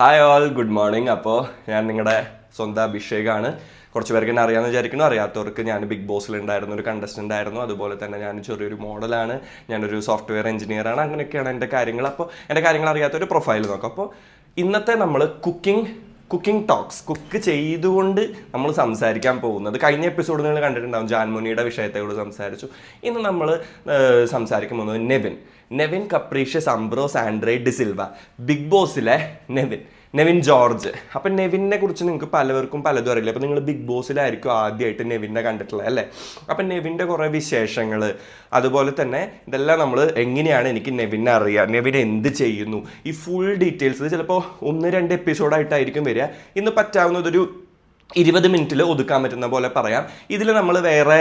Hi all good morning അപ്പോൾ ഞാൻ നിങ്ങളുടെ സ്വന്തം അഭിഷേകാണ്. കുറച്ച് പേർക്ക് എന്നെ അറിയാമെന്ന് വിചാരിക്കുന്നു. അറിയാത്തവർക്ക് ഞാൻ ബിഗ് ബോസിൽ ഉണ്ടായിരുന്ന ഒരു കണ്ടസ്റ്റന്റ് ആയിരുന്നു. അതുപോലെ തന്നെ ഞാൻ ചെറിയൊരു മോഡലാണ് ഞാനൊരു സോഫ്റ്റ്വെയർ എഞ്ചിനീയർ ആണ്. അങ്ങനെയൊക്കെയാണ് എന്റെ കാര്യങ്ങൾ. അപ്പോൾ എന്റെ കാര്യങ്ങൾ അറിയാത്ത ഒരു പ്രൊഫൈൽ നോക്കാം. അപ്പോൾ ഇന്നത്തെ നമ്മൾ കുക്കിംഗ് കുക്കിംഗ് ടോക്സ് കുക്ക് ചെയ്തുകൊണ്ട് നമ്മൾ സംസാരിക്കാൻ പോകുന്നത്. കഴിഞ്ഞ എപ്പിസോഡ് നിങ്ങൾ കണ്ടിട്ടുണ്ടാവും ജാൻമുനിയുടെ കൂടെ സംസാരിച്ചു. ഇന്ന് നമ്മൾ സംസാരിക്കാൻ പോകുന്നത് നെവിൻ. നെവിൻ കപ്രീഷ്യസ് അംബ്രോസ് ആൻഡ്രേ ഡിസിൽവ ബിഗ് ബോസിലെ നെവിൻ. നെവിൻ ജോർജ്. അപ്പം നെവിനെ കുറിച്ച് നിങ്ങൾക്ക് പലവർക്കും പലതും അറിയില്ല. അപ്പം നിങ്ങൾ ബിഗ് ബോസിലായിരിക്കും ആദ്യമായിട്ട് നെവിനെ കണ്ടിട്ടുള്ളത് അല്ലേ? അപ്പം നെവിന്റെ കുറേ വിശേഷങ്ങൾ അതുപോലെ തന്നെ ഇതെല്ലാം നമ്മൾ എങ്ങനെയാണ് എനിക്ക് നെവിനെ അറിയുക നെവിൻ എന്ത് ചെയ്യുന്നു? ഈ ഫുൾ ഡീറ്റെയിൽസ് ചിലപ്പോൾ ഒന്ന് രണ്ട് എപ്പിസോഡായിട്ടായിരിക്കും വരിക. ഇന്ന് പറ്റാവുന്നതൊരു ഇരുപത് മിനിറ്റിൽ ഒതുക്കാൻ പറ്റുന്ന പോലെ പറയാം. ഇതിൽ നമ്മൾ വേറെ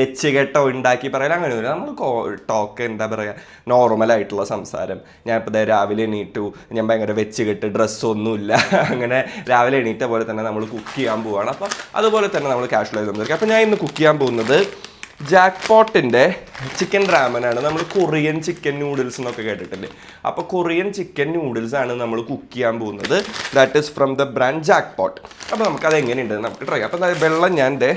വെച്ച് കേട്ടോ ഉണ്ടാക്കി പറയാൻ അങ്ങനെയൊന്നുമില്ല നമ്മൾ ടോക്ക് എന്താ പറയുക നോർമലായിട്ടുള്ള സംസാരം. ഞാൻ ഇപ്പോൾ രാവിലെ എണീറ്റു ഞാൻ ഭയങ്കര വെച്ച് കെട്ട് ഡ്രസ്സൊന്നുമില്ല അങ്ങനെ രാവിലെ എണീറ്റ പോലെ തന്നെ നമ്മൾ കുക്ക് ചെയ്യാൻ പോവുകയാണ് അപ്പോൾ അതുപോലെ തന്നെ നമ്മൾ കാഷ്വലായി സംസാരിക്കും. അപ്പോൾ ഞാൻ ഇന്ന് കുക്ക് ചെയ്യാൻ പോകുന്നത് ജാക്ക് പോട്ടിന്റെ ചിക്കൻ റാമനാണ്. നമ്മൾ കൊറിയൻ ചിക്കൻ നൂഡിൽസ് എന്നൊക്കെ കേട്ടിട്ടില്ലേ? അപ്പോൾ കൊറിയൻ ചിക്കൻ നൂഡിൽസ് ആണ് നമ്മൾ കുക്ക് ചെയ്യാൻ പോകുന്നത്. That is from the brand Jackpot അപ്പോൾ നമുക്കത് എങ്ങനെയുണ്ട് നമുക്ക് ട്രൈ അപ്പോൾ വെള്ളം ഞാൻ എന്റെ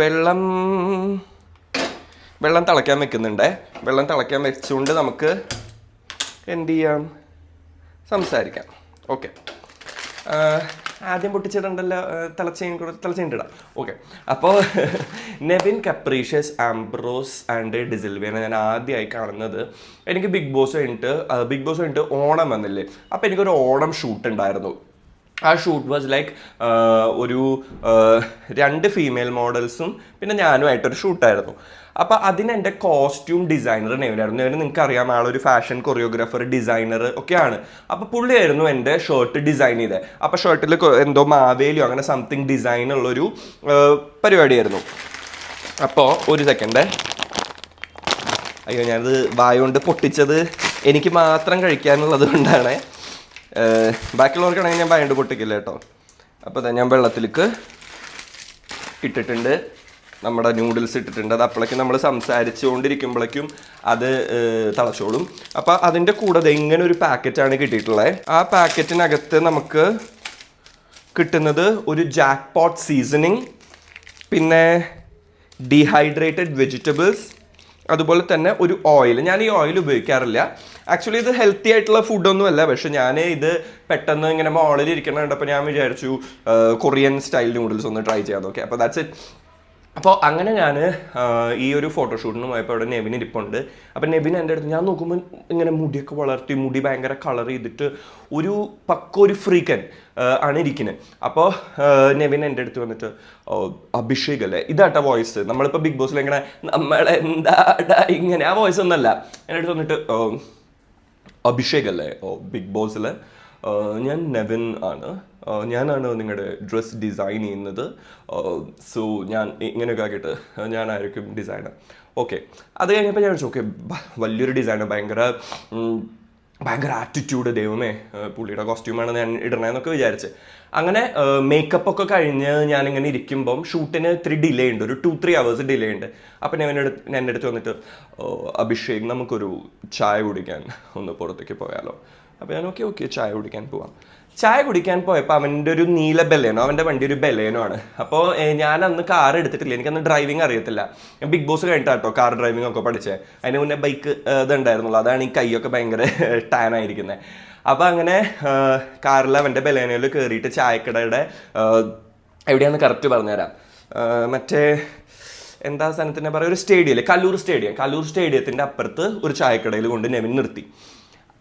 വെള്ളം വെള്ളം തിളയ്ക്കാൻ വെക്കുന്നുണ്ട്. വെള്ളം തിളയ്ക്കാൻ വെച്ചുകൊണ്ട് നമുക്ക് എന്ത് ചെയ്യാം? സംസാരിക്കാം. ഓക്കെ ആദ്യം പൊട്ടിച്ചിടണ്ടല്ലോ തിളച്ചേൻ കൂടെ തിളച്ചേണ്ടിടാം ഓക്കെ അപ്പോൾ നെവിൻ കപ്രീഷ്യസ് ആംബ്രോസ് ആൻഡ് ഡിസിൽവിയാണ് ഞാൻ ആദ്യമായി കാണുന്നത്. എനിക്ക് ബിഗ് ബോസ് കഴിഞ്ഞിട്ട് ബിഗ് ബോസ് കഴിഞ്ഞിട്ട് ഓണം വന്നില്ലേ? അപ്പോൾ എനിക്കൊരു ഓണം ഷൂട്ട് ഉണ്ടായിരുന്നു. ആ ഷൂട്ട് വാസ് ലൈക്ക് ഒരു രണ്ട് ഫീമെയിൽ മോഡൽസും പിന്നെ ഞാനുമായിട്ടൊരു ഷൂട്ടായിരുന്നു അപ്പോൾ അതിന് എന്റെ കോസ്റ്റ്യൂം ഡിസൈനർ നെവിനായിരുന്നു നെവിന് നിങ്ങൾക്ക് അറിയാം? ആളൊരു ഫാഷൻ കൊറിയോഗ്രാഫർ ഡിസൈനർ ഒക്കെയാണ്. അപ്പോൾ പുള്ളിയായിരുന്നു എന്റെ ഷർട്ട് ഡിസൈൻ ചെയ്തത് അപ്പോൾ ഷർട്ടിൽ എന്തോ മാവേലിയോ അങ്ങനെ സംതിങ് ഡിസൈൻ ഉള്ളൊരു പരിപാടിയായിരുന്നു. അപ്പോൾ ഒരു സെക്കൻഡ് അയ്യോ ഞാനത് വായുകൊണ്ട് പൊട്ടിച്ചത് എനിക്ക് മാത്രം കഴിക്കാനുള്ളത് കൊണ്ടാണ്. ബാക്കിയുള്ളവർക്കാണെങ്കിൽ ഞാൻ വായുകൊണ്ട് പൊട്ടിക്കില്ല കേട്ടോ. അപ്പോൾ ഞാൻ വെള്ളത്തിലേക്ക് ഇട്ടിട്ടുണ്ട്. നമ്മുടെ നൂഡിൽസ് ഇട്ടിട്ടുണ്ട്. അത് അപ്പോഴേക്കും നമ്മൾ സംസാരിച്ചുകൊണ്ടിരിക്കുമ്പോഴേക്കും അത് തളച്ചോളും. അപ്പോൾ അതിന്റെ കൂടെ ഇങ്ങനെ ഒരു പാക്കറ്റാണ് കിട്ടിയിട്ടുള്ളത് ആ പാക്കറ്റിനകത്ത് നമുക്ക് കിട്ടുന്നത് ഒരു ജാക്ക് പോട്ട് സീസണിങ് പിന്നെ ഡീഹൈഡ്രേറ്റഡ് വെജിറ്റബിൾസ് അതുപോലെ തന്നെ ഒരു ഓയിൽ ഞാൻ ഈ ഓയിൽ ഉപയോഗിക്കാറില്ല. ആക്ച്വലി ഇത് ഹെൽത്തി ആയിട്ടുള്ള ഫുഡൊന്നും അല്ല. പക്ഷെ ഞാൻ ഇത് പെട്ടെന്ന് ഇങ്ങനെ മോളിൽ ഇരിക്കണ കണ്ടപ്പോൾ ഞാൻ വിചാരിച്ചു കൊറിയൻ സ്റ്റൈൽ നൂഡിൽസ് ഒന്ന് ട്രൈ ചെയ്യാം ഓക്കെ അപ്പോൾ ദാറ്റ്സ് ഇറ്റ് അപ്പോൾ അങ്ങനെ ഞാൻ ഈ ഒരു ഫോട്ടോഷൂട്ടിന് പോയപ്പോൾ അവിടെ നെവിൻ ഇരിപ്പുണ്ട്. അപ്പം നെവിൻ എന്റെ അടുത്ത് ഞാൻ നോക്കുമ്പോൾ ഇങ്ങനെ മുടിയൊക്കെ വളർത്തി മുടി ഭയങ്കര കളർ ചെയ്തിട്ട് ഒരു പക്ക ഒരു ഫ്രീക്കൻ ആണ് ഇരിക്കുന്നത് അപ്പോൾ നെവിൻ എന്റെ അടുത്ത് വന്നിട്ട് അഭിഷേക് അല്ലേ? ഇതാട്ട വോയിസ് നമ്മളിപ്പോൾ ബിഗ് ബോസിൽ ഇങ്ങനെ നമ്മളെന്താടാ ഇങ്ങനെ? ആ വോയിസ് ഒന്നല്ല. എന്റെ അടുത്ത് വന്നിട്ട് അഭിഷേക് അല്ലേ? ഓ ബിഗ് ബോസിൽ ഞാൻ നെവിൻ ആണ്. ഞാനാണ് നിങ്ങളുടെ ഡ്രസ് ഡിസൈൻ ചെയ്യുന്നത്. സോ ഞാൻ ഇങ്ങനെയൊക്കെ ആക്കിയിട്ട് ഞാനായിരിക്കും ഡിസൈനർ. ഓക്കെ അത് കഴിഞ്ഞപ്പോൾ ഞാൻ ഓക്കെ വലിയൊരു ഡിസൈനർ ഭയങ്കര ഭയങ്കര ആറ്റിറ്റ്യൂഡ് ദൈവമേ പുള്ളിയുടെ കോസ്റ്റ്യൂമാണ് ഞാൻ ഇടണേന്നൊക്കെ വിചാരിച്ച്. അങ്ങനെ മേക്കപ്പ് ഒക്കെ കഴിഞ്ഞ് ഞാനിങ്ങനെ ഇരിക്കുമ്പം ഷൂട്ടിന് ഇത്തിരി ഡിലേ ഉണ്ട്. ഒരു ടു ത്രീ അവേഴ്സ് ഡിലേ ഉണ്ട്. അപ്പം ഞാൻ എന്റെ അടുത്ത് വന്നിട്ട് അഭിഷേക് നമുക്കൊരു ചായ കുടിക്കാൻ ഒന്ന് പുറത്തേക്ക് പോയാലോ. അപ്പോൾ ഞാൻ ഓക്കെ ഓക്കെ ചായ കുടിക്കാൻ പോവാം. ചായ കുടിക്കാൻ പോയപ്പോൾ അവന്റെ ഒരു നീല ബെലേനോ അവന്റെ വണ്ടി ഒരു ബെലേനോ ആണ്. അപ്പോൾ ഞാൻ അന്ന് കാർ എടുത്തിട്ടില്ല. എനിക്കന്ന് ഡ്രൈവിംഗ് അറിയത്തില്ല. ഞാൻ ബിഗ് ബോസ് കഴിഞ്ഞിട്ടാട്ടോ കാർ ഡ്രൈവിംഗ് ഒക്കെ പഠിച്ചത് അതിന് മുന്നേ ബൈക്ക് ഇതുണ്ടായിരുന്നുള്ളൂ. അതാണ് ഈ കൈയൊക്കെ ഭയങ്കര ടാൻ ആയിരിക്കുന്നത് അപ്പോൾ അങ്ങനെ കാറിൽ അവന്റെ ബെലേനോയിൽ കയറിയിട്ട് ചായക്കടയുടെ എവിടെയാണെന്ന് കറക്റ്റ് പറഞ്ഞുതരാം. മറ്റേ എന്താ സ്ഥലത്തിന്റെ പറയുക? ഒരു സ്റ്റേഡിയം കല്ലൂർ സ്റ്റേഡിയം കല്ലൂർ സ്റ്റേഡിയത്തിന്റെ അപ്പുറത്ത് ഒരു ചായക്കടയിൽ കൊണ്ട് നെവിൻ നിർത്തി.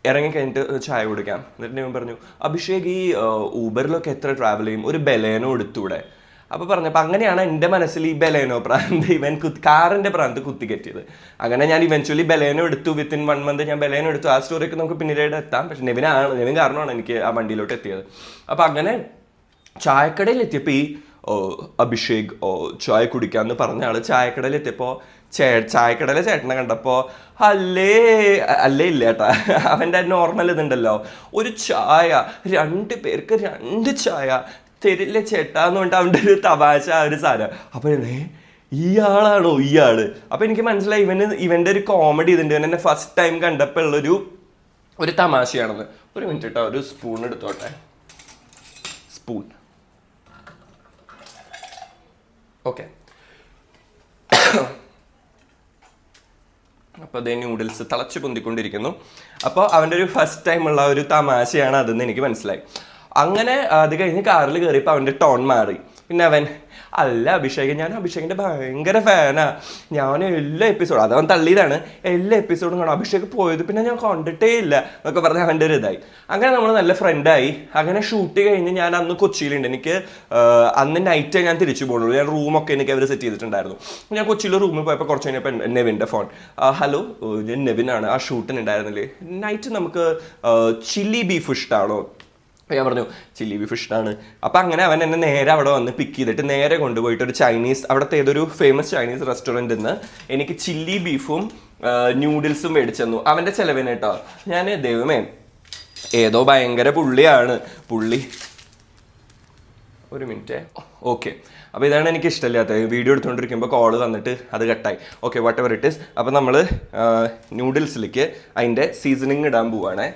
ഇറങ്ങി കഴിഞ്ഞിട്ട് ചായ കുടിക്കാം. എന്നിട്ട് ഞാൻ പറഞ്ഞു അഭിഷേക് ഈ ഊബറിലൊക്കെ എത്ര ട്രാവൽ ചെയ്യും? ഒരു ബലേനോ എടുത്തൂടെ? അപ്പോൾ പറഞ്ഞപ്പോൾ അങ്ങനെയാണ് എന്റെ മനസ്സിൽ ഈ ബലേനോ പ്രാന്ത് ഇവൻ കുത്തി കാറിന്റെ പ്രാന്ത് കുത്തിക്കെറ്റിയത് അങ്ങനെ ഞാൻ ഇവൻച്വലി ബലേനോ എടുത്തു. വിത്തിൻ വൺ മന്ത് ഞാൻ ബലേനോ എടുത്തു. ആ സ്റ്റോറിയൊക്കെ നമുക്ക് പിന്നീട് എത്താം. പക്ഷെ നെവിനാണ് നെവിൻ കാരണമാണ് എനിക്ക് ആ വണ്ടിയിലോട്ട് എത്തിയത്. അപ്പോൾ അങ്ങനെ ചായക്കടയിൽ എത്തിയപ്പോൾ ഈ അഭിഷേക് ചായ കുടിക്കാന്ന് പറഞ്ഞ ആൾ ചായക്കടയിൽ എത്തിയപ്പോൾ ചേ ചായക്കടയിലെ ചേട്ടനെ കണ്ടപ്പോൾ അല്ലേ? അല്ലേ ഇല്ല ഏട്ടാ. അവന്റെ നോർമൽ ഇതുണ്ടല്ലോ. ഒരു ചായ രണ്ട് പേർക്ക് രണ്ട് ചായ. തരില്ല ചേട്ടാ എന്ന് പറഞ്ഞിട്ട് അവന്റെ ഒരു തമാശ ഒരു സാധനം. അപ്പോൾ ഇയാളാണോ ഇയാൾ അപ്പൊ എനിക്ക് മനസ്സിലായി ഇവന് ഇവന്റെ ഒരു കോമഡി ഇതുണ്ട്. ഇവൻ എന്നെ ഫസ്റ്റ് ടൈം കണ്ടപ്പോൾ ഉള്ളൊരു ഒരു തമാശയാണെന്ന്. ഒരു മിനിറ്റ് കേട്ടോ ഒരു സ്പൂൺ എടുത്തോട്ടെ. സ്പൂൺ ഓക്കെ അപ്പോൾ അതേ ന്യൂഡിൽസ് തിളച്ച് പൊന്തിക്കൊണ്ടിരിക്കുന്നു. അപ്പോൾ അവന്റെ ഒരു ഫസ്റ്റ് ടൈമുള്ള ഒരു തമാശയാണ് അതെന്ന് എനിക്ക് മനസ്സിലായി. അങ്ങനെ അത് കഴിഞ്ഞ് കാറിൽ കയറിയപ്പോൾ അവന്റെ ടോൺ മാറി. പിന്നെ അവൻ അല്ല അഭിഷേകൻ ഞാൻ അഭിഷേകിന്റെ ഭയങ്കര ഫാനാ ഞാൻ എല്ലാ എപ്പിസോഡും അതവൻ തള്ളിയതാണ്. എല്ലാ എപ്പിസോഡും കാണും. അഭിഷേക് പോയത് പിന്നെ ഞാൻ കണ്ടിട്ടേ ഇല്ല എന്നൊക്കെ പറഞ്ഞ് അവന്റെ ഒരു ഇതായി. അങ്ങനെ നമ്മൾ നല്ല ഫ്രണ്ടായി അങ്ങനെ ഷൂട്ട് കഴിഞ്ഞ് ഞാൻ അന്ന് കൊച്ചിയിലുണ്ട്. എനിക്ക് അന്ന് നൈറ്റ് ഞാൻ തിരിച്ചു പോകുള്ളൂ ഞാൻ റൂമൊക്കെ എനിക്ക് അവർ സെറ്റ് ചെയ്തിട്ടുണ്ടായിരുന്നു. ഞാൻ കൊച്ചിയിൽ റൂമിൽ പോയപ്പോൾ കുറച്ച് കഴിഞ്ഞപ്പോൾ നെവിന്റെ ഫോൺ ഹലോ ഞാൻ നെവിനാണ്. ആ ഷൂട്ടിന് ഉണ്ടായിരുന്നില്ലേ നൈറ്റ് നമുക്ക് ചില്ലി ബീഫ് ഇഷ്ടമാണോ ഞാൻ പറഞ്ഞു ചില്ലി ബീഫ് ഇഷ്ടമാണ് അപ്പം അങ്ങനെ അവൻ എന്നെ നേരെ അവിടെ വന്ന് പിക്ക് ചെയ്തിട്ട് നേരെ കൊണ്ടുപോയിട്ട് ഒരു ചൈനീസ് അവിടുത്തെ ഏതൊരു ഫേമസ് ചൈനീസ് റെസ്റ്റോറന്റിൽ നിന്ന് എനിക്ക് ചില്ലി ബീഫും ന്യൂഡിൽസും മേടിച്ചു തന്നു. അവന്റെ ചിലവിന് കേട്ടോ. ഞാൻ ദൈവമേ ഏതോ ഭയങ്കര പുള്ളിയാണ്. പുള്ളി ഒരു മിനിറ്റ് ഓക്കെ അപ്പോൾ ഇതാണ് എനിക്ക് ഇഷ്ടമില്ലാത്ത. വീഡിയോ എടുത്തുകൊണ്ടിരിക്കുമ്പോൾ കോൾ തന്നിട്ട് അത് കട്ടായി okay whatever it is അപ്പോൾ നമ്മൾ ന്യൂഡിൽസിലേക്ക് അതിന്റെ സീസണിങ് ഇടാൻ പോവാണേ.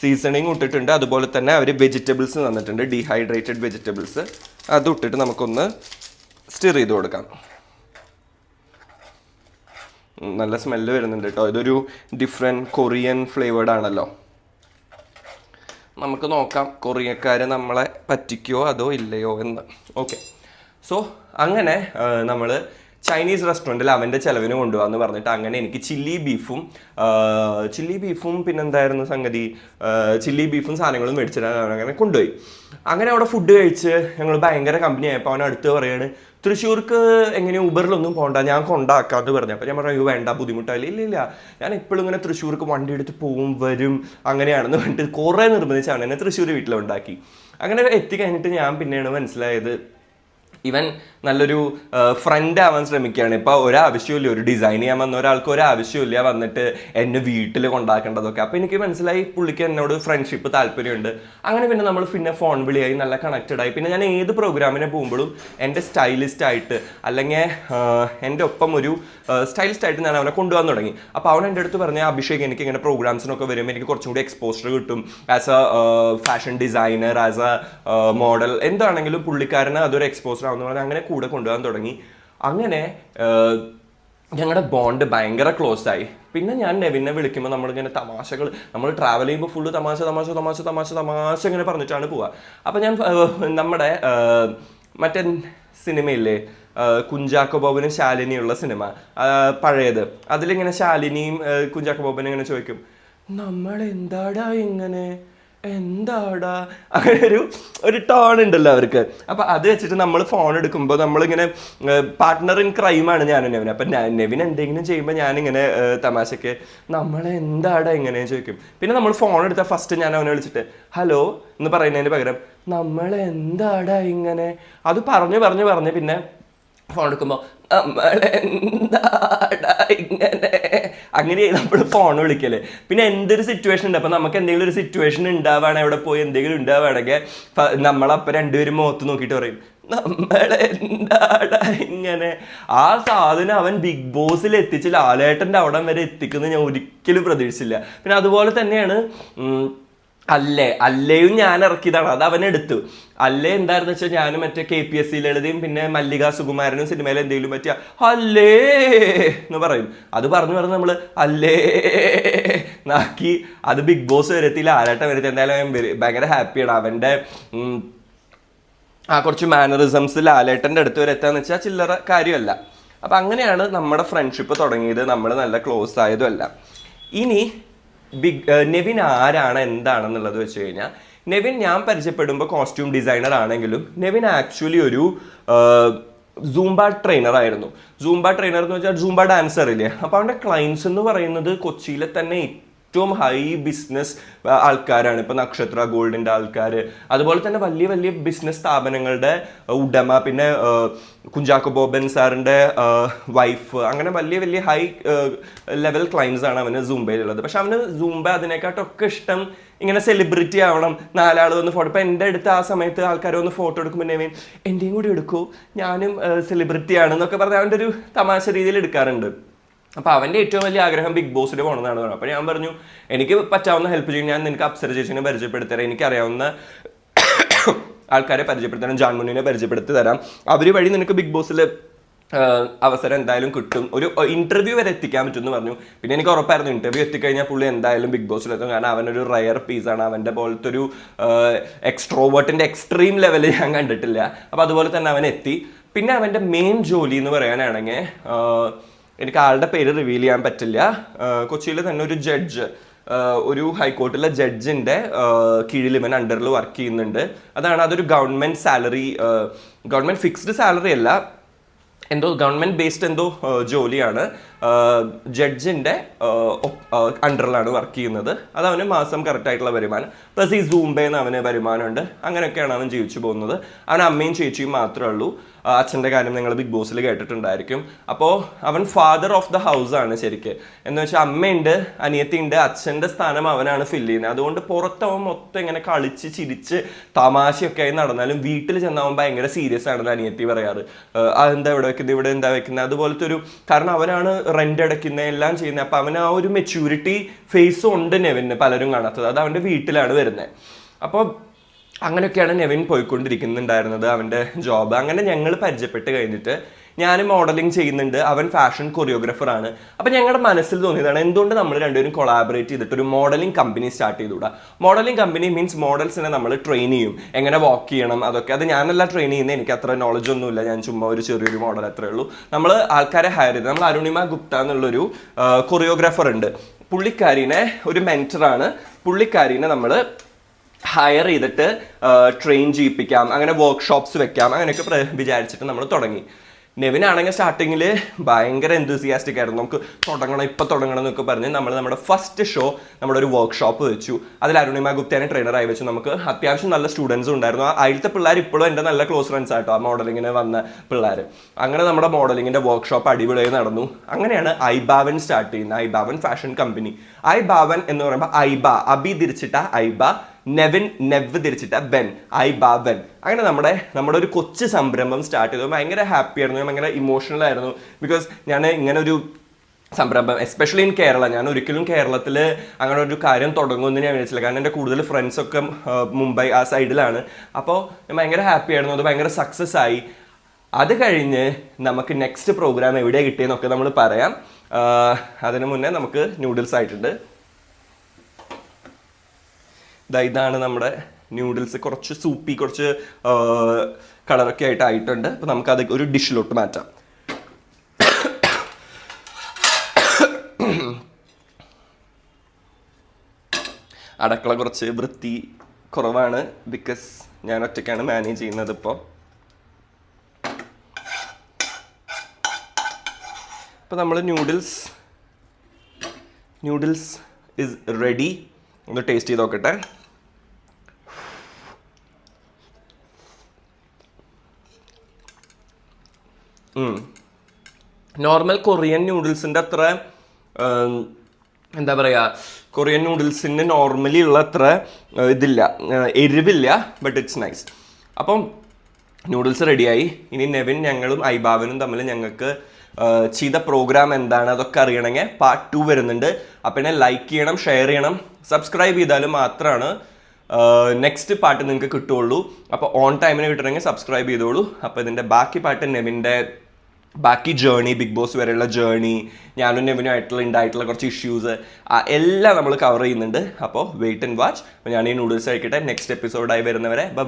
സീസണിങ് ഇട്ടിട്ടുണ്ട്. അതുപോലെ തന്നെ അവർ വെജിറ്റബിൾസ് തന്നിട്ടുണ്ട്. Dehydrated vegetables. അത് ഇട്ടിട്ട് നമുക്കൊന്ന് സ്റ്റിർ ചെയ്ത് കൊടുക്കാം. നല്ല സ്മെല്ല് വരുന്നുണ്ട് കേട്ടോ. ഇതൊരു ഡിഫറെന്റ് കൊറിയൻ ഫ്ലേവേർഡ് ആണല്ലോ. നമുക്ക് നോക്കാം കൊറിയക്കാർ നമ്മളെ പറ്റിക്കോ അതോ ഇല്ലയോ എന്ന്. ഓക്കെ സോ അങ്ങനെ നമ്മൾ ചൈനീസ് റെസ്റ്റോറന്റിൽ അവന്റെ ചിലവിന് കൊണ്ടുപോകാന്ന് പറഞ്ഞിട്ട് അങ്ങനെ എനിക്ക് ചില്ലി ബീഫും ചില്ലി ബീഫും പിന്നെന്തായിരുന്നു സംഗതി? ചില്ലി ബീഫും സാധനങ്ങളും മേടിച്ചിട്ട് അങ്ങനെ കൊണ്ടുപോയി. അങ്ങനെ അവിടെ ഫുഡ് കഴിച്ച് ഞങ്ങൾ ഭയങ്കര കമ്പനി ആയപ്പോൾ അവൻ അടുത്ത് പറയാണ് തൃശ്ശൂർക്ക് എങ്ങനെ ഊബറിലൊന്നും പോകണ്ട ഞാൻ കൊണ്ടാക്കാന്ന് പറഞ്ഞു. അപ്പോൾ ഞാൻ പറഞ്ഞു "അയ്യോ, വേണ്ട ബുദ്ധിമുട്ടായില്ല? ഇല്ല ഇല്ല ഞാൻ എപ്പോഴും ഇങ്ങനെ തൃശ്ശൂർക്ക് വണ്ടി എടുത്ത് പോവും വരും അങ്ങനെയാണെന്ന് പറഞ്ഞിട്ട് കുറേ നിർബന്ധിച്ചാണ് എന്നെ തൃശ്ശൂർ വീട്ടിലുണ്ടാക്കി അങ്ങനെ എത്തി കഴിഞ്ഞിട്ട് ഞാൻ പിന്നെയാണ് മനസ്സിലായത് ഇവൻ നല്ലൊരു ഫ്രണ്ട് ആവാൻ ശ്രമിക്കുകയാണ്. ഇപ്പോൾ ഒരാവശ്യമില്ല ഒരു ഡിസൈൻ ചെയ്യാൻ വന്ന ഒരാൾക്ക് ഒരാവശ്യമില്ല വന്നിട്ട് എന്നെ വീട്ടിൽ കൊണ്ടാക്കേണ്ടതൊക്കെ. അപ്പോൾ എനിക്ക് മനസ്സിലായി പുള്ളിക്ക് എന്നോട് ഫ്രണ്ട്ഷിപ്പ് താല്പര്യമുണ്ട്. അങ്ങനെ പിന്നെ നമ്മൾ പിന്നെ ഫോൺ വിളിയായി നല്ല കണക്റ്റഡ് ആയി. പിന്നെ ഞാൻ ഏത് പ്രോഗ്രാമിന് പോകുമ്പോഴും എന്റെ സ്റ്റൈലിസ്റ്റ് ആയിട്ട് അല്ലെങ്കിൽ എന്റെ ഒപ്പം ഒരു സ്റ്റൈലിസ്റ്റ് ആയിട്ട് ഞാൻ അവനെ കൊണ്ടുവന്ന് തുടങ്ങി. അപ്പോൾ അവൻ എന്റെ അടുത്ത് പറഞ്ഞ അഭിഷേക് എനിക്ക് ഇങ്ങനെ പ്രോഗ്രാംസിനൊക്കെ വരുമ്പോൾ എനിക്ക് കുറച്ചും കൂടി എക്സ്പോഷർ കിട്ടും. As a fashion designer as a model എന്താണെങ്കിലും പുള്ളിക്കാരന് അതൊരു എക്സ്പോസ്റ്റർ ആവുന്ന പറഞ്ഞാൽ അങ്ങനെ കൂടെ കൊണ്ടുപോകാൻ തുടങ്ങി. അങ്ങനെ ഞങ്ങളുടെ ബോണ്ട് ഭയങ്കര ക്ലോസ് ആയി. പിന്നെ ഞാൻ നെവിനെ വിളിക്കുമ്പോൾ നമ്മളിങ്ങനെ തമാശകൾ നമ്മൾ ട്രാവൽ ചെയ്യുമ്പോൾ ഫുള്ള് തമാശ തമാശ തമാശ തമാശ തമാശ ഇങ്ങനെ പറഞ്ഞിട്ടാണ് പോവുക അപ്പം ഞാൻ നമ്മുടെ മറ്റേ സിനിമയില്ലേ കുഞ്ചാക്കോ ബോബനും ശാലിനിയുള്ള സിനിമ പഴയത്. അതിലിങ്ങനെ ശാലിനിയും കുഞ്ചാക്കോ ബോബനും ഇങ്ങനെ ചോദിക്കും നമ്മൾ എന്താടാ ഇങ്ങനെ? എന്താടാ? അങ്ങനെ ഒരു ഒരു ടോൺ ഉണ്ടല്ലോ അവർക്ക്. അപ്പൊ അത് വെച്ചിട്ട് നമ്മൾ ഫോൺ എടുക്കുമ്പോൾ നമ്മളിങ്ങനെ പാർട്ട്ണർ ഇൻ ക്രൈമാണ് ഞാൻ നെവിൻ അപ്പൊ നെവിൻ എന്തെങ്കിലും ചെയ്യുമ്പോൾ ഞാനിങ്ങനെ ഇങ്ങനെ തമാശക്ക് നമ്മളെ എന്താടാ ഇങ്ങനെ ചോദിക്കും. പിന്നെ നമ്മൾ ഫോൺ എടുത്താൽ ഫസ്റ്റ് ഞാൻ അവനെ വിളിച്ചിട്ട് ഹലോ എന്ന് പറയുന്നതിന് പകരം നമ്മൾ എന്താടാ ഇങ്ങനെ? അത് പറഞ്ഞു പറഞ്ഞു പറഞ്ഞു പിന്നെ ഫോൺ എടുക്കുമ്പോൾ ഇങ്ങനെ? അങ്ങനെ നമ്മൾ ഫോൺ വിളിക്കൽ. പിന്നെ എന്തൊരു സിറ്റുവേഷൻ ഉണ്ട്? അപ്പം നമുക്ക് എന്തെങ്കിലും ഒരു സിറ്റുവേഷൻ ഉണ്ടാവുകയാണെങ്കിൽ അവിടെ പോയി എന്തെങ്കിലും ഉണ്ടാവുകയാണെങ്കിൽ നമ്മളപ്പം രണ്ടുപേരും മുഖത്ത് നോക്കിയിട്ട് പറയും നമ്മളെന്താടാ ഇങ്ങനെ? ആ സാധനം അവൻ ബിഗ് ബോസിൽ എത്തിച്ച് ലാലേട്ടന്റെ അവിടം വരെ എത്തിക്കുന്നത് ഞാൻ ഒരിക്കലും പ്രതീക്ഷിച്ചില്ല. പിന്നെ അതുപോലെ തന്നെയാണ് അല്ലേ? അല്ലയും ഞാൻ ഇറക്കിയതാണ്. അത് അവൻ എടുത്തു. അല്ലേ എന്തായിരുന്നു വെച്ചാൽ ഞാനും മറ്റേ കെ പി എസ് സിയിൽ എഴുതിയും പിന്നെ മല്ലിക സുകുമാരനും സിനിമയിൽ എന്തെങ്കിലും പറ്റിയ അല്ലേ എന്ന് പറയും. അത് പറഞ്ഞു പറഞ്ഞ് നമ്മൾ അല്ലേ നാക്കി അത് ബിഗ് ബോസ് വരത്തില്ല ആരാട്ടം വരത്തി എന്തായാലും ഭയങ്കര ഹാപ്പിയാണ്. അവന്റെ ആ കുറച്ച് മാനറിസംസ് ലാലേട്ടന്റെ അടുത്ത് വരെ എത്താന്ന് വെച്ചാൽ ചില്ലറ കാര്യമല്ല. അപ്പം അങ്ങനെയാണ് നമ്മുടെ ഫ്രണ്ട്ഷിപ്പ് തുടങ്ങിയത്. നമ്മൾ നല്ല ക്ലോസ് ആയതുമല്ല. ഇനി ബിഗ് നെവിൻ ആരാണ് എന്താണെന്നുള്ളത് വെച്ച് കഴിഞ്ഞാൽ നെവിൻ ഞാൻ പരിചയപ്പെടുമ്പോൾ കോസ്റ്റ്യൂം ഡിസൈനർ ആണെങ്കിലും നെവിൻ ആക്ച്വലി ഒരു സൂംബ ട്രെയിനർ ആയിരുന്നു. സൂംബ ട്രെയിനർ എന്ന് വെച്ചാൽ സൂംബ ഡാൻസർ ഇല്ലേ? അപ്പോൾ അവന്റെ ക്ലയൻസ് എന്ന് പറയുന്നത് കൊച്ചിയിലെ തന്നെ ഏറ്റവും ഹൈ ബിസിനസ് ആൾക്കാരാണ്. ഇപ്പൊ നക്ഷത്ര ഗോൾഡിന്റെ ആൾക്കാർ അതുപോലെ തന്നെ വലിയ വലിയ ബിസിനസ് സ്ഥാപനങ്ങളുടെ ഉടമ പിന്നെ കുഞ്ചാക്കോ ബോബൻ സാറിന്റെ വൈഫ് അങ്ങനെ വലിയ വലിയ ഹൈ ലെവൽ ക്ലൈൻസ് ആണ് അവന് സൂംബയിലുള്ളത്. പക്ഷെ അവന് സൂംബ അതിനെക്കാട്ടൊക്കെ ഇഷ്ടം ഇങ്ങനെ സെലിബ്രിറ്റി ആവണം. നാലാൾ വന്ന് ഫോട്ടോ ഇപ്പൊ എന്റെ അടുത്ത് ആ സമയത്ത് ആൾക്കാർ വന്ന് ഫോട്ടോ എടുക്കുമ്പോൾ നെവിൻ എന്റെയും കൂടി എടുക്കൂ. ഞാനും സെലിബ്രിറ്റി ആണെന്നൊക്കെ പറഞ്ഞ് അവന്റെ ഒരു തമാശ രീതിയിൽ എടുക്കാറുണ്ട്. അപ്പോൾ അവന്റെ ഏറ്റവും വലിയ ആഗ്രഹം ബിഗ് ബോസിൽ പോകണമെന്നാണ് പറഞ്ഞത്. അപ്പോൾ ഞാൻ പറഞ്ഞു എനിക്ക് പറ്റാവുന്ന ഹെൽപ്പ് ചെയ്യും. ഞാൻ നിനക്ക് അപ്സര ചേച്ചിനെ പരിചയപ്പെടുത്തരാം. എനിക്കറിയാവുന്ന ആൾക്കാരെ പരിചയപ്പെടുത്തരാം. ജാൻമുനിനെ പരിചയപ്പെടുത്തി തരാം അവർ വഴി നിനക്ക് ബിഗ് ബോസിൽ അവസരം എന്തായാലും കിട്ടും. ഒരു ഇന്റർവ്യൂ വരെ എത്തിക്കാൻ പറ്റും എന്ന് പറഞ്ഞു. പിന്നെ എനിക്ക് ഉറപ്പായിരുന്നു ഇന്റർവ്യൂ എത്തിക്കഴിഞ്ഞാൽ പുള്ളി എന്തായാലും ബിഗ് ബോസിൽ എത്തും. കാരണം അവനൊരു റയർ പീസാണ് അവന്റെ പോലത്തെ ഒരു എക്സ്ട്രോവേർട്ടിന്റെ എക്സ്ട്രീം ലെവലിൽ ഞാൻ കണ്ടിട്ടില്ല. അപ്പോൾ അതുപോലെ തന്നെ അവൻ എത്തി. പിന്നെ അവന്റെ മെയിൻ ജോലി എന്ന് പറയാനാണെങ്കിൽ എനിക്ക് ആളുടെ പേര് റിവീൽ ചെയ്യാൻ പറ്റില്ല. കൊച്ചിയിൽ തന്നെ ഒരു ജഡ്ജ് ഒരു ഹൈക്കോർട്ടിലെ ജഡ്ജിന്റെ കീഴിൽ ഇവൻ അണ്ടറിൽ വർക്ക് ചെയ്യുന്നുണ്ട്. അതാണ് അതൊരു government salary government fixed salary അല്ല എന്തോ ഗവൺമെന്റ് ബേസ്ഡ് എന്തോ ജോലിയാണ്. ജഡ്ജിന്റെ അണ്ടറിലാണ് വർക്ക് ചെയ്യുന്നത്. അത് അവന് മാസം കറക്റ്റായിട്ടുള്ള വരുമാനം. പ്ലസ് ഈ സൂംബേന്ന് അവന് വരുമാനമുണ്ട്. അങ്ങനെയൊക്കെയാണ് അവൻ ജീവിച്ചു പോകുന്നത്. അവൻ അമ്മയും ചേച്ചിയും മാത്രമേ ഉള്ളൂ. അച്ഛന്റെ കാര്യം നിങ്ങൾ ബിഗ് ബോസിൽ കേട്ടിട്ടുണ്ടായിരിക്കും. അപ്പോൾ അവൻ ഫാദർ ഓഫ് ദ ഹൗസ് ആണ് ശരിക്ക്. എന്ന് വെച്ചാൽ അമ്മയുണ്ട് അനിയത്തിയുണ്ട് അച്ഛന്റെ സ്ഥാനം അവനാണ് ഫില്ല് ചെയ്യുന്നത്. അതുകൊണ്ട് പുറത്തവൻ മൊത്തം ഇങ്ങനെ കളിച്ച് ചിരിച്ച് തമാശയൊക്കെ ആയി നടന്നാലും വീട്ടിൽ ചെന്നവൻ ഭയങ്കര സീരിയസ് ആണെന്ന് അനിയത്തി പറയാറ്. അതെന്താ ഇവിടെ വെക്കുന്നത്? ഇവിടെ എന്താ വെക്കുന്നത്? അതുപോലത്തെ ഒരു കാരണം അവനാണ് റെന്റ് അടയ്ക്കുന്നത് എല്ലാം ചെയ്യുന്നത് അപ്പം അവന് ആ ഒരു മെച്യൂരിറ്റി ഫേസും ഉണ്ട് നെവിന് പലരും കാണാത്തത്. അത് അവന്റെ വീട്ടിലാണ് വരുന്നത് അപ്പോൾ അങ്ങനെയൊക്കെയാണ് നെവിൻ പോയിക്കൊണ്ടിരിക്കുന്നുണ്ടായിരുന്നത് അവന്റെ ജോബ് അങ്ങനെ ഞങ്ങൾ പരിചയപ്പെട്ട് കഴിഞ്ഞിട്ട് ഞാൻ മോഡലിംഗ് ചെയ്യുന്നുണ്ട്. അവൻ ഫാഷൻ കൊറിയോഗ്രാഫറാണ് അപ്പം ഞങ്ങളുടെ മനസ്സിൽ തോന്നിയതാണ് എന്തുകൊണ്ട് നമ്മൾ രണ്ടുപേരും കൊളാബറേറ്റ് ചെയ്തിട്ട് ഒരു മോഡലിംഗ് കമ്പനി സ്റ്റാർട്ട് ചെയ്തുകൂടാ? മോഡലിംഗ് കമ്പനി മീൻസ് മോഡൽസിനെ നമ്മൾ ട്രെയിൻ ചെയ്യും. എങ്ങനെ വാക്ക് ചെയ്യണം അതൊക്കെ. അത് ഞാനല്ല ട്രെയിൻ ചെയ്യുന്നത് എനിക്ക് അത്ര നോളജ് ഒന്നുമില്ല. ഞാൻ ചുമ്മാ ഒരു ചെറിയൊരു മോഡൽ അത്രേ ഉള്ളൂ. നമ്മൾ ആൾക്കാരെ ഹയർ ചെയ്ത് നമ്മൾ അരുണിമ ഗുപ്ത എന്നുള്ളൊരു കൊറിയോഗ്രാഫർ ഉണ്ട്. പുള്ളിക്കാരിനെ ഒരു മെന്ററാണ് പുള്ളിക്കാരിനെ നമ്മൾ ഹയർ ചെയ്തിട്ട് ട്രെയിൻ ചെയ്യിപ്പിക്കാം. അങ്ങനെ വർക്ക്ഷോപ്സ് വെക്കാം. അങ്ങനെയൊക്കെ വിചാരിച്ചിട്ട് നമ്മൾ തുടങ്ങി. നെവിനാണെങ്കിൽ സ്റ്റാർട്ടിങ്ങിൽ ഭയങ്കര എന്തൂസിയാസ്റ്റിക് ആയിരുന്നു. നമുക്ക് തുടങ്ങണം ഇപ്പം തുടങ്ങണം എന്നൊക്കെ പറഞ്ഞ് നമ്മൾ നമ്മുടെ ഫസ്റ്റ് ഷോ നമ്മുടെ ഒരു വർക്ക്ഷോപ്പ് വെച്ചു. അതിൽ അരുണിമ ഗുപ്തേനെ ട്രെയിനറായി വെച്ചു. നമുക്ക് അത്യാവശ്യം നല്ല സ്റ്റുഡൻസും ഉണ്ടായിരുന്നു. അതിലത്തെ പിള്ളേർ ഇപ്പോഴും എന്റെ നല്ല ക്ലോസ് ഫ്രണ്ട്സ് ആയിട്ടോ ആ മോഡലിങ്ങിന് വന്ന പിള്ളേർ അങ്ങനെ നമ്മുടെ മോഡലിങ്ങിന്റെ വർക്ക്ഷോപ്പ് അടിപൊളിയായി നടന്നു. അങ്ങനെയാണ് ഐബാവൻ സ്റ്റാർട്ട് ചെയ്യുന്നത്. ഐബാവൻ ഫാഷൻ കമ്പനി ഐബാവൻ എന്ന് പറയുമ്പോൾ ഐബ അബി തിരിച്ചിട്ട ഐബ നെവിൻ നെവ് തിരിച്ചിട്ട ബെൻ ഐ ബാ ബെൻ. അങ്ങനെ നമ്മുടെ നമ്മുടെ ഒരു കൊച്ചു സംരംഭം സ്റ്റാർട്ട് ചെയ്തു. ഭയങ്കര ഹാപ്പി ആയിരുന്നു. ഭയങ്കര ഇമോഷണൽ ആയിരുന്നു. ബിക്കോസ് ഞാൻ ഇങ്ങനെ ഒരു സംരംഭം എസ്പെഷ്യലി ഇൻ കേരള ഞാൻ ഒരിക്കലും കേരളത്തിൽ അങ്ങനെ ഒരു കാര്യം തുടങ്ങുമെന്ന് ഞാൻ വിചാരിച്ചില്ല. കാരണം എന്റെ കൂടുതൽ ഫ്രണ്ട്സൊക്കെ മുംബൈ ആ സൈഡിലാണ് അപ്പോൾ ഞാൻ ഭയങ്കര ഹാപ്പി ആയിരുന്നു. അത് ഭയങ്കര സക്സസ് ആയി. അത് കഴിഞ്ഞ് നമുക്ക് നെക്സ്റ്റ് പ്രോഗ്രാം എവിടെ കിട്ടിയെന്നൊക്കെ നമ്മൾ പറയാം. അതിനു മുന്നേ നമുക്ക് നൂഡിൽസ് ആയിട്ടുണ്ട്. ഇതാണ് നമ്മുടെ ന്യൂഡിൽസ് കുറച്ച് സൂപ്പി കുറച്ച് കളറൊക്കെ ആയിട്ട് ആയിട്ടുണ്ട്. അപ്പോൾ നമുക്കത് ഒരു ഡിഷിലോട്ട് മാറ്റാം. അടക്കള കുറച്ച് വൃത്തി കുറവാണ്. ബിക്കോസ് ഞാൻ ഒറ്റയ്ക്കാണ് മാനേജ് ചെയ്യുന്നത് ഇപ്പോൾ അപ്പോൾ നമ്മൾ ന്യൂഡിൽസ് ന്യൂഡിൽസ് ഇസ് റെഡി ഒന്ന് ടേസ്റ്റ് ചെയ്ത് നോക്കട്ടെ. നോർമൽ കൊറിയൻ നൂഡിൽസിന്റെ അത്ര എന്താ പറയുക കൊറിയൻ നൂഡിൽസിന് നോർമലി ഉള്ള അത്ര ഇതില്ല. എരിവില്ല ബട്ട് ഇറ്റ്സ് നൈസ് അപ്പം നൂഡിൽസ് റെഡിയായി ഇനി നെവിൻ ഞങ്ങളും ഐബാവനും തമ്മിൽ ഞങ്ങൾക്ക് ചെയ്ത പ്രോഗ്രാം എന്താണ് അതൊക്കെ അറിയണമെങ്കിൽ പാർട്ട് ടു വരുന്നുണ്ട്. അപ്പം എന്നെ ലൈക്ക് ചെയ്യണം ഷെയർ ചെയ്യണം. സബ്സ്ക്രൈബ് ചെയ്താലും മാത്രമാണ് നെക്സ്റ്റ് പാട്ട് നിങ്ങൾക്ക് കിട്ടുള്ളൂ. അപ്പോൾ ഓൺ ടൈമിന് കിട്ടണമെങ്കിൽ സബ്സ്ക്രൈബ് ചെയ്തോളൂ. അപ്പോൾ ഇതിന്റെ ബാക്കി പാട്ട് നെവിന്റെ ബാക്കി ജേണി ബിഗ് ബോസ് വരെയുള്ള ജേണി ഞാനും നെവിനും ആയിട്ടുള്ള ഉണ്ടായിട്ടുള്ള കുറച്ച് ഇഷ്യൂസ് എല്ലാം നമ്മൾ കവർ ചെയ്യുന്നുണ്ട്. അപ്പോൾ വെയിറ്റ് ആൻഡ് വാച്ച് ഞാൻ ഈ നൂഡിൽസ് കഴിക്കട്ടെ. നെക്സ്റ്റ് എപ്പിസോഡായി വരുന്നവരെ. ബൈ